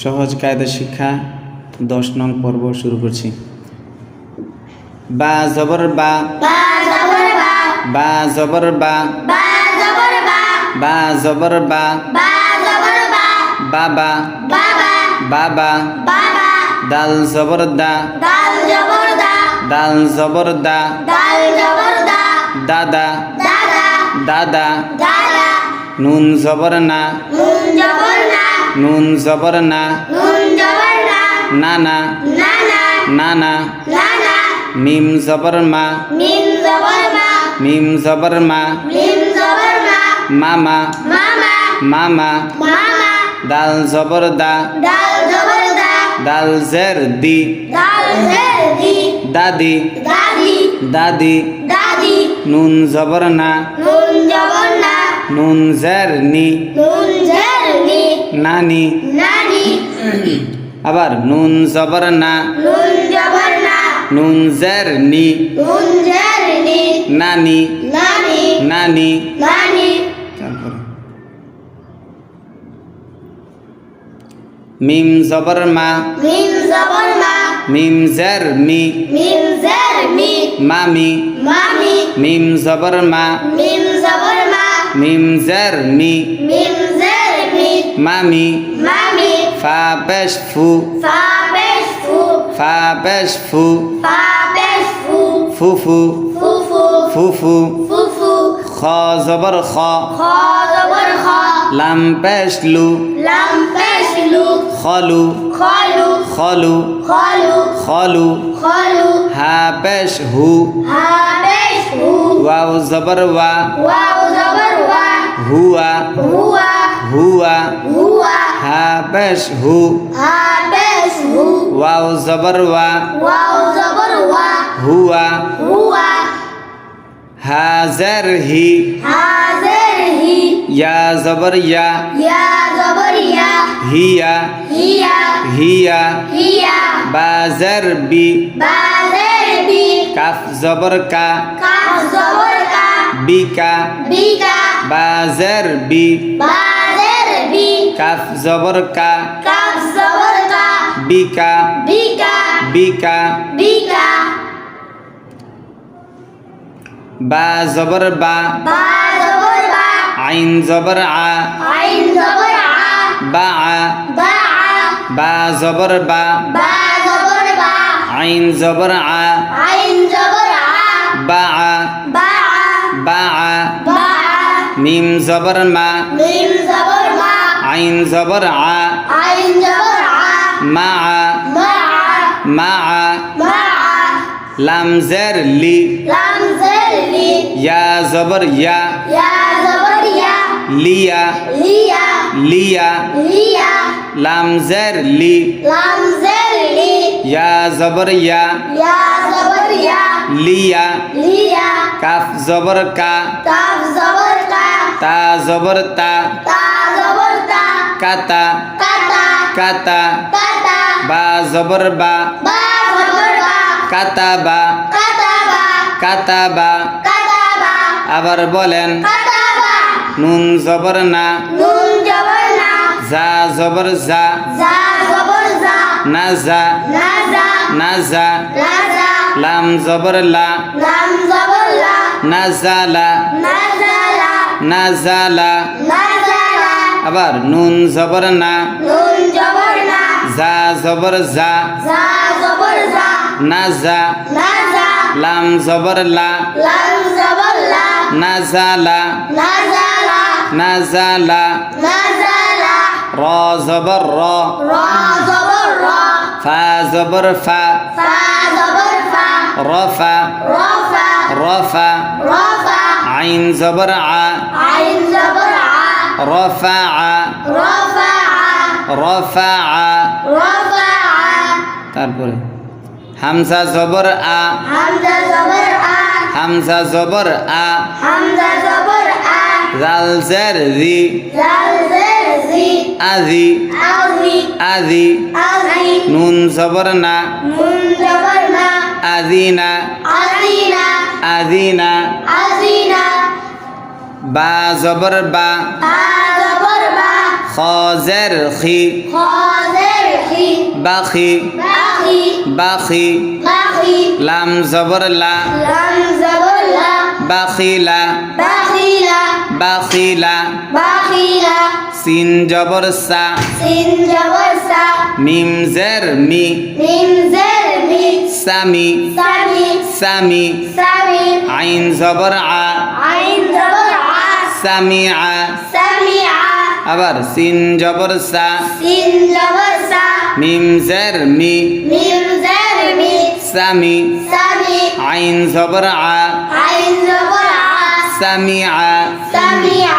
সহজ কায়দা শিক্ষা দশ নং পর্ব শুরু করছি। বা জবর বা। বা জবর বা। বা জবর বা। বাবা বাবা দাল জবর দা। দাল জবর দা। দাদা। দাদা। দাদা। দাদা। নুন জবর না। নুন জবর না নুন জবর না। না। নানা। নানা। মিম জবর মা। মিম জবর মা। মিম মিম দাল জবর দা। দাল জের দি। দাদি। দাদি। নুন জবর না। নুন জের নি। নুন জের নি। নানি। নানি। আবার নুন জবর না। নুন জবর না। নুন জের নি। নুন জের নি। নানি। নানি। নানি। নানি। তারপরে। মিম জবর মা। মিম জবর মা। মিম জের মি। মিম জের মি। মামি। মামি। মিম জবর মা। মিম জবর মা। মিম জের মি। মিম মি মামি মামি ফা পেশ ফু ফা পেশ ফু ফা পেশ ফু ফা পেশ ফু ফুফু ফুফু ফুফু ফুফু খ জবর খ খ জবর খ লাম পেশ লু লাম পেশ লু খলু খলু খলু খলু খলু খলু হুয়া হুয়া হুয়া হুয়া হা পেশ হু হা পেশ হু ওয়াও জবর ওয়া ওয়াও জবর ওয়া হুয়া হুয়া হা জের হি হাজির হি ইয়া জবর ইয়া ইয়া জবর ইয়া হিয়া হিয়া হিয়া হিয়া বা জের বি বাজের বি কাফ জবর কা কাফ জবর কা বিকা বিকা বা জের বি। বাজের বি। কাফ জবর কা। কাফ জবর কা। বিকা বিকা বিকা বিকা বা জবর বা। বা জবর বা। আইন জবর আ। আইন জবর আ। বা আ। বা আ। বা জবর বা। বা জবর বা। আইন জবর আ। আইন জবর আ। বা আ মিম জবর মা। মিম জবর মা। আইন জবর আ। আইন জবর আ। মা আ। মা আ। মা আ। মা আ। লাম জের লি। লাম জের লি। ইয়া জবর ইয়া। ইয়া জবর ইয়া। লিয়া লিয়া লিয়া লিয়া লাম জের লি। লাম জের লি। ইয়া জবর ইয়া। ইয়া জবর ইয়া। লিয়া লিয়া কাফ জবর কা। কাফ তা জবর তা। কাতা। কাতা। বা জবর বা। বা জবর বা। কাতা বা। কাতা বা। আবার বলেন কাতা বা। নুন জবর না। নুন জবর জা না জা না জা লাম জবর লা। লাম জবর লা। না জা লা। না জা লা না জা লা না। জা লা আবার নুন জবর না। জা জবর জা। জা জবর জা। না জা। লাম জবর লা। লাম জবর লা। না জা লা না জা লা না জা লা না জা লা র জবর র ফা। জবর ফা। রফা রফা রফা রফা আইন জবর আ আইন জবর আ রফা আ রফা আ রফা আ রফা আ তারপরে হামজা জবর আ হামজা জবর আ হামজা জবর আ হামজা জবর আ জাল জের জি জাল জের জি আজি আজি আজি আজি নুন জবর না নুন জবর না আদিনা আজিনা আদিনা আজিনা বা জবর বা বা খ বাখি বাখি লাম জবর লা বাখিলা বাখিলা সিন জবর সা সিন জবর সা মিম জের মি মিম জের মি সামি সামি সামি সামি আইন জবর আ আইন জবর আ সামি আ সামিআ আবার সিন জবর সা সিন জবর সা মিম জের মি। মিম জের মি। সামি। সামি। আইন জবর আ আইন জবর আ সামি আ সামিআ।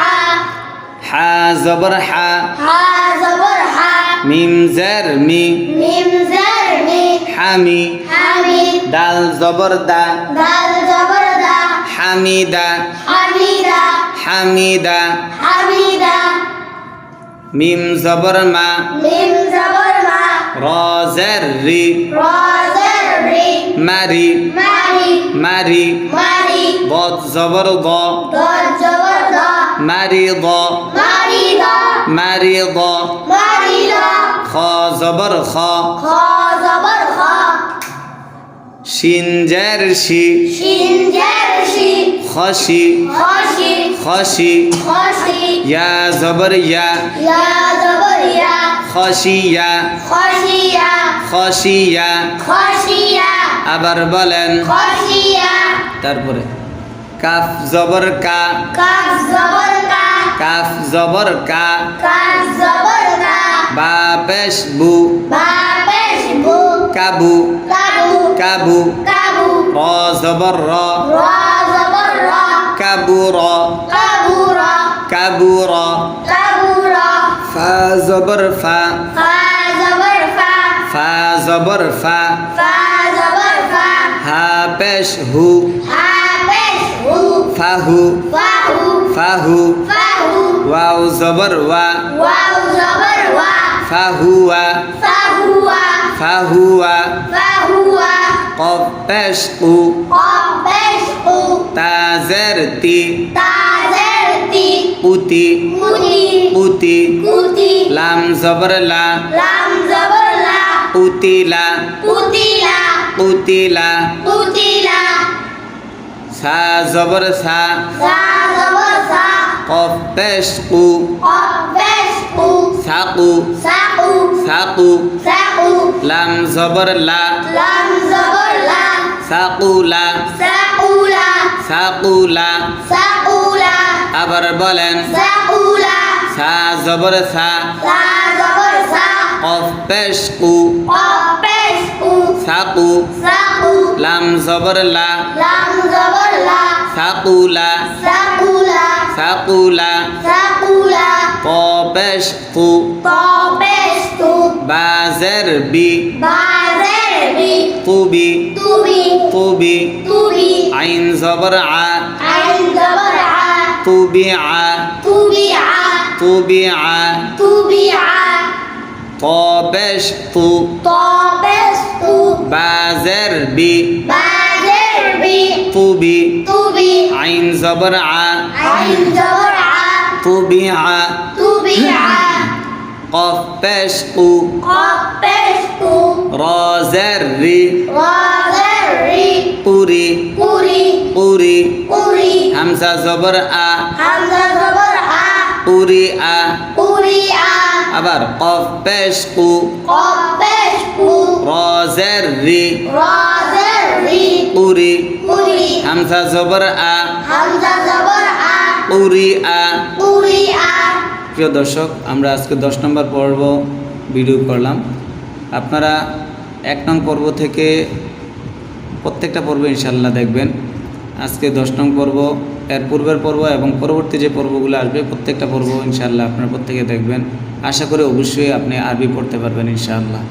হা জবর হা হা জবর হা মিম জের মি। মিম জের মি। হামি। হামি। দাল জবর দা দাল জবর দা হামিদা। হামিদা। হামিদা। হামিদা। মিম জবর মা। মিম জবর মা। র জের রি। রা জের রি। মারি। মারি। মারি। মারি। বদ জবর দ দল জবর দা মারি দ মারি দা মারি দ মারি খ জবর খ। খ জবর খ শিন জের শি শিন জের শি খসি খসি খসি খসি ইয়া জবর ইয়া ইয়া জবর ইয়া খসিয়া খসিয়া খসিয়া খসিয়া আবার বলেন খসিয়া। তারপরে কাফ জবর কা কাফ জবর কা কাফ জবর কা কাফ জবর কা বা পেশ বু বা পেশ বু কাবু। কাবু। কাবু। কাবু। র জবর র রা জবর রা কাবু র কাবু রা কাবু র কাবু রা ফা। জবর ফা। ফা জবর ফা হা। পেশ হু। হা পেশ হু ফাহু। ফাহু। ওয়াও জবর ওয়া। ফাহুয়া। ফাহুয়া। ফাহুয়া। ফাহুয়া কফ পেশ কু কফ পেশ হু তাজের তি তাজের তি পুতি পুতি লাম জবর লা লাম জবর লা পুতিলা পুতিলা কুতিলা সা জবর সা। সা জবর সা। কফ পেশ কু কফ পেশ হু সাকু। সাকু। সাকু। সাকু। লাম জবর লা। লাম জবর লা। সাকুলা সাকুলা সাকুলা সাকুলা আবার বলেন। সাকুলা সা জবর সা। সা জবর সা। কফ পেশ কু। কফ পেশ হু সাকু। সাকু। লাম জবর লা। লাম জবর লা। সাকুলা সাকুলা সাকুলা সাকুলা ক পেশ কু ক পেশ তু বাজের বি বাজের বি কুবি তুবি। কুবি তুবি। আইন জবর আ। আইন জবর আ। তুবি আ। তুবি আ। তুবি আ। তুবি আ ক পেশ তু ত পেশ তু বাজের বি বাজের বি তুবি তুবি আইন জবর আ আইন জবর আ তুবি আ তুবি আ কফ পেশ কু ক পেশ তু রজের রি ওয়াজের রি পুরি। পুরি। পুরি। পুরি। হামজা জবর আ। হামজা জবর আ। পুরি আ। পুরি আ। আবার কফ পেশ কু ক পেশ কু রজের রি ওয়াজের রি পুরি। পুরি। হামজা জবর আ। হামজা জবর পুরি আ প্রিয় দর্শক আমরা আজকে দশ নম্বর পর্ব ভিডিও করলাম। আপনারা এক নং পর্ব থেকে প্রত্যেকটা পর্ব ইনশাল্লাহ দেখবেন। আজকে দশ নং পর্ব এর পূর্বের পর্ব এবং পরবর্তী যে পর্বগুলো আসবে প্রত্যেকটা পর্ব ইনশাল্লাহ আপনারা প্রত্যেকে দেখবেন। আশা করি অবশ্যই আপনি আরবি পড়তে পারবেন ইনশাআল্লাহ।